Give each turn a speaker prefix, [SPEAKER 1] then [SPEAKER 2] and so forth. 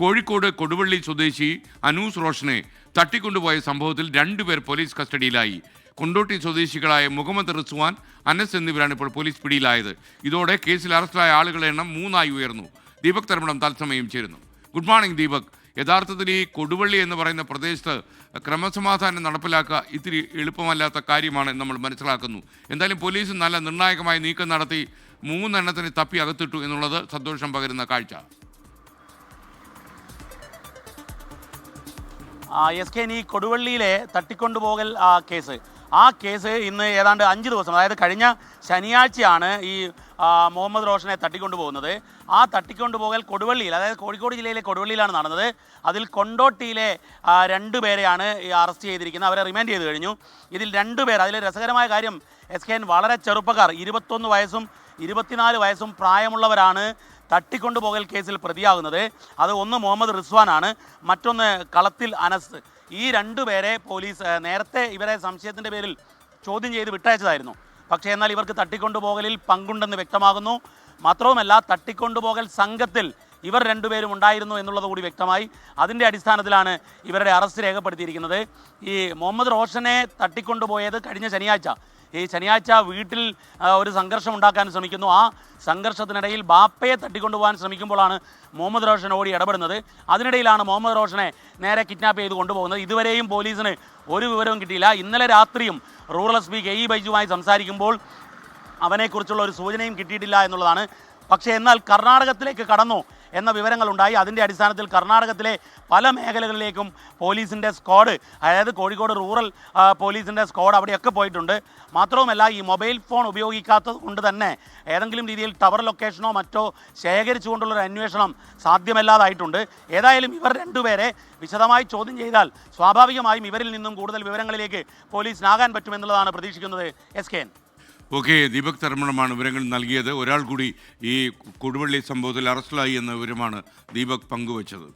[SPEAKER 1] കോഴിക്കോട് കൊടുവള്ളി സ്വദേശി അനൂസ് റോഷനെ തട്ടിക്കൊണ്ടുപോയ സംഭവത്തിൽ രണ്ടുപേർ പോലീസ് കസ്റ്റഡിയിലായി. കൊണ്ടോട്ടി സ്വദേശികളായ മുഹമ്മദ് റിസ്വാൻ അനസ് എന്നിവരാണ് ഇപ്പോൾ പോലീസ് പിടിയിലായത്. ഇതോടെ കേസിൽ അറസ്റ്റിലായ ആളുകളുടെ എണ്ണം മൂന്നായി ഉയർന്നു. ദീപക് തർമ്മണം തത്സമയം ചേരുന്നു. Good morning Deepak. യഥാർത്ഥത്തിൽ ഈ കൊടുവള്ളി എന്ന് പറയുന്ന പ്രദേശത്ത് ക്രമസമാധാനം നടപ്പിലാക്കുക ഇത്തിരി എളുപ്പമല്ലാത്ത കാര്യമാണ് നമ്മൾ മനസ്സിലാക്കുന്നു. എന്തായാലും പോലീസ് നല്ല നിർണായകമായ നീക്കം നടത്തി മൂന്നെണ്ണത്തിന് തപ്പി അകത്തിട്ടു എന്നുള്ളത് സന്തോഷം പകരുന്ന കാഴ്ച.
[SPEAKER 2] എസ് കെ നീ കൊടുവള്ളിയിലെ തട്ടിക്കൊണ്ടുപോകൽ കേസ്. ആ കേസ് ഇന്ന് ഏതാണ്ട് അഞ്ച് ദിവസം അതായത് കഴിഞ്ഞ ശനിയാഴ്ചയാണ് ഈ മുഹമ്മദ് റോഷനെ തട്ടിക്കൊണ്ടുപോകുന്നത്. ആ തട്ടിക്കൊണ്ടുപോകൽ കൊടുവള്ളിയിൽ അതായത് കോഴിക്കോട് ജില്ലയിലെ കൊടുവള്ളിയിലാണ് നടന്നത്. അതിൽ കൊണ്ടോട്ടിയിലെ രണ്ട് രണ്ടുപേരെയാണ് അറസ്റ്റ് ചെയ്തിരിക്കുന്നത്. അവരെ റിമാൻഡ് ചെയ്ത് കഴിഞ്ഞു. ഇതിൽ രണ്ടുപേർ അതിൽ രസകരമായ കാര്യം എസ് കെ വളരെ ചെറുപ്പക്കാർ ഇരുപത്തൊന്ന് വയസ്സും ഇരുപത്തിനാല് വയസ്സും പ്രായമുള്ളവരാണ് തട്ടിക്കൊണ്ടുപോകൽ കേസിൽ പ്രതിയാകുന്നത്. അത് ഒന്ന് മുഹമ്മദ് റിസ്വാനാണ്. മറ്റൊന്ന് കളത്തിൽ അനസ്. ഈ രണ്ടു പേരെ പോലീസ് നേരത്തെ ഇവരെ സംശയത്തിന്റെ പേരിൽ ചോദ്യം ചെയ്ത് വിട്ടയച്ചതായിരുന്നു. പക്ഷേ എന്നാൽ ഇവർക്ക് തട്ടിക്കൊണ്ടുപോകലിൽ പങ്കുണ്ടെന്ന് വ്യക്തമാകുന്നു. മാത്രവുമല്ല തട്ടിക്കൊണ്ടുപോകൽ സംഘത്തിൽ ഇവർ രണ്ടുപേരും ഉണ്ടായിരുന്നു എന്നുള്ളത് കൂടി വ്യക്തമായി. അതിന്റെ അടിസ്ഥാനത്തിലാണ് ഇവരുടെ അറസ്റ്റ് രേഖപ്പെടുത്തിയിരിക്കുന്നത്. ഈ മുഹമ്മദ് റോഷനെ തട്ടിക്കൊണ്ടുപോയത് കഴിഞ്ഞ ശനിയാഴ്ച. ഈ ശനിയാഴ്ച വീട്ടിൽ ഒരു സംഘർഷം ഉണ്ടാക്കാൻ ശ്രമിക്കുന്നു. ആ സംഘർഷത്തിനിടയിൽ ബാപ്പയെ തട്ടിക്കൊണ്ടുപോകാൻ ശ്രമിക്കുമ്പോഴാണ് മുഹമ്മദ് റോഷൻ ഓടി ഇടപെടുന്നത്. അതിനിടയിലാണ് മുഹമ്മദ് റോഷനെ നേരെ കിഡ്നാപ്പ് ചെയ്ത് കൊണ്ടുപോകുന്നത്. ഇതുവരെയും പോലീസിന് ഒരു വിവരവും കിട്ടിയില്ല. ഇന്നലെ രാത്രിയും rural S P K E ബൈജുമായി സംസാരിക്കുമ്പോൾ അവനെക്കുറിച്ചുള്ള ഒരു സൂചനയും കിട്ടിയിട്ടില്ല എന്നുള്ളതാണ്. പക്ഷേ എന്നാൽ കർണാടകത്തിലേക്ക് കടന്നു. എന്ന വിവരങ്ങളുണ്ടായി. അതിന്റെ അടിസ്ഥാനത്തിൽ കർണാടകത്തിലെ പല മേഖലകളിലേക്കും പോലീസിന്റെ സ്ക്വാഡ് അതായത് കോഴിക്കോട് റൂറൽ പോലീസിന്റെ സ്ക്വാഡ് അവിടെയൊക്കെ പോയിട്ടുണ്ട്. മാത്രവുമല്ല ഈ മൊബൈൽ ഫോൺ ഉപയോഗിക്കാത്തത് കൊണ്ട് തന്നെ ഏതെങ്കിലും രീതിയിൽ ടവർ ലൊക്കേഷനോ മറ്റോ ശേഖരിച്ചുകൊണ്ടുള്ളൊരു അന്വേഷണം സാധ്യമല്ലാതായിട്ടുണ്ട്. ഏതായാലും ഇവർ രണ്ടുപേരെ വിശദമായി ചോദ്യം ചെയ്താൽ സ്വാഭാവികമായും ഇവരിൽ നിന്നും കൂടുതൽ വിവരങ്ങളിലേക്ക് പോലീസിനാകാൻ പറ്റുമെന്നുള്ളതാണ് പ്രതീക്ഷിക്കുന്നത്. S K N.
[SPEAKER 1] Okay Deepak തർമ്മണമാണ് വിവരങ്ങൾ നൽകിയത്. ഒരാൾ കൂടി ഈ കൊടുവള്ളി സംഭവത്തിൽ അറസ്റ്റിലായി എന്ന വിവരമാണ് ദീപക് പങ്കുവച്ചത്.